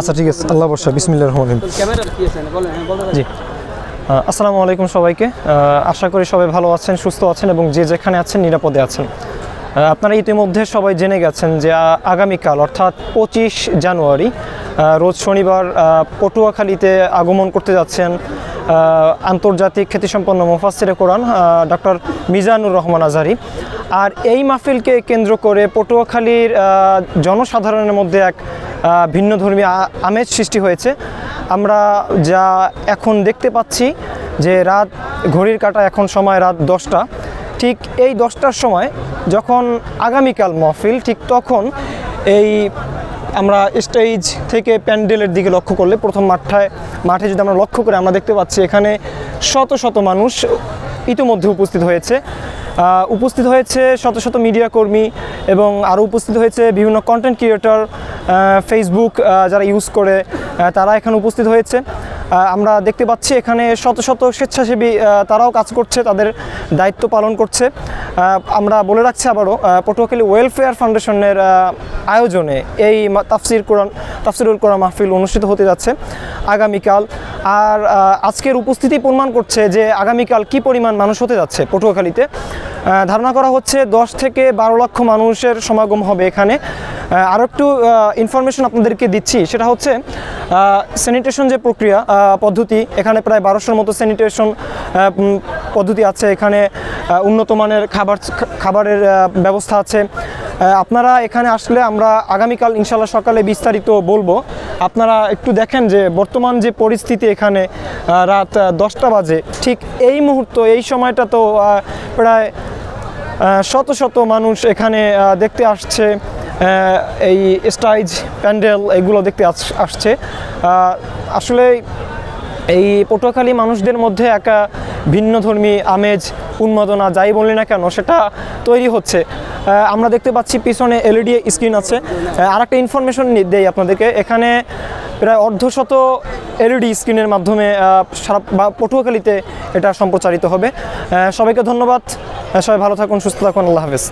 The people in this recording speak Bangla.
আচ্ছা ঠিক আছে। আল্লাহ বর্ষা বিসমিল্লাহ রহমান জি। আসসালামু আলাইকুম সবাইকে। আশা করি সবাই ভালো আছেন, সুস্থ আছেন এবং যে যেখানে আছেন নিরাপদে আছেন। আপনারা ইতিমধ্যে সবাই জেনে গেছেন যে আগামীকাল, অর্থাৎ পঁচিশ জানুয়ারি রোজ শনিবার পটুয়াখালীতে আগমন করতে যাচ্ছেন আন্তর্জাতিক খ্যাতিসম্পন্ন মুফাসিরে কোরআন ডক্টর মিজানুর রহমান আজারি আর এই মাহফিলকে কেন্দ্র করে পটুয়াখালীর জনসাধারণের মধ্যে এক ভিন্ন ধর্মী আমেজ সৃষ্টি হয়েছে। আমরা যা এখন দেখতে পাচ্ছি যে রাত ঘড়ির কাটা এখন সময় রাত দশটা। ঠিক এই দশটার সময় যখন আগামীকাল মহফিল, ঠিক তখন এই আমরা স্টেজ থেকে প্যান্ডেলের দিকে লক্ষ্য করলে প্রথম মাঠটায় মাঠে যদি আমরা লক্ষ্য করে, আমরা দেখতে পাচ্ছি এখানে শত শত মানুষ ইতিমধ্যে উপস্থিত হয়েছে। উপস্থিত হয়েছে শত শত মিডিয়া কর্মী এবং আরও উপস্থিত হয়েছে বিভিন্ন কন্টেন্ট ক্রিয়েটর ফেসবুক যারা ইউজ করে তারা এখানে উপস্থিত হয়েছে। আমরা দেখতে পাচ্ছি এখানে শত শত স্বেচ্ছাসেবী তারাও কাজ করছে, তাদের দায়িত্ব পালন করছে। আমরা বলে রাখছি আবারও পটুয়াখালী ওয়েলফেয়ার ফাউন্ডেশনের আয়োজনে এই তাফসির কোরআন, তাফসিরুল কোরআন মাহফিল অনুষ্ঠিত হতে যাচ্ছে আগামীকাল। আর আজকের উপস্থিতি প্রমাণ করছে যে আগামীকাল কি পরিমাণ মানুষ হতে যাচ্ছে পটুয়াখালীতে। ধারণা করা হচ্ছে দশ থেকে বারো লক্ষ মানুষের সমাগম হবে এখানে। আরও একটু ইনফরমেশন আপনাদেরকে দিচ্ছি, সেটা হচ্ছে স্যানিটেশন যে প্রক্রিয়া পদ্ধতি, এখানে প্রায় বারোশোর মতো স্যানিটেশন পদ্ধতি আছে, এখানে উন্নত মানের খাবার, খাবারের ব্যবস্থা আছে। আপনারা এখানে আসলে আমরা আগামীকাল ইনশাল্লাহ সকালে বিস্তারিত বলব। আপনারা একটু দেখেন যে, বর্তমান যে পরিস্থিতি এখানে রাত দশটা বাজে, ঠিক এই মুহূর্ত, এই সময়টা তো প্রায় শত শত মানুষ এখানে দেখতে আসছে। এই স্টাইজ, প্যান্ডেল এগুলো দেখতে আস- আসছে। আসলে এই পটুয়াখালী মানুষদের মধ্যে একটা ভিন্ন ধর্মী আমেজ, উন্মাদনা, যাই বলি না কেন, সেটা তৈরি হচ্ছে। আমরা দেখতে পাচ্ছি পিছনে এলইডি স্ক্রিন আছে। আর একটা ইনফরমেশন দেই আপনাদেরকে। এখানে প্রায় অর্ধশত এলইডি স্ক্রিনের মাধ্যমে সারা বা পটুয়াখালীতে এটা সম্প্রচারিত হবে। সবাইকে ধন্যবাদ। সবাই ভালো থাকুন, সুস্থ থাকুন। আল্লাহ হাফেজ।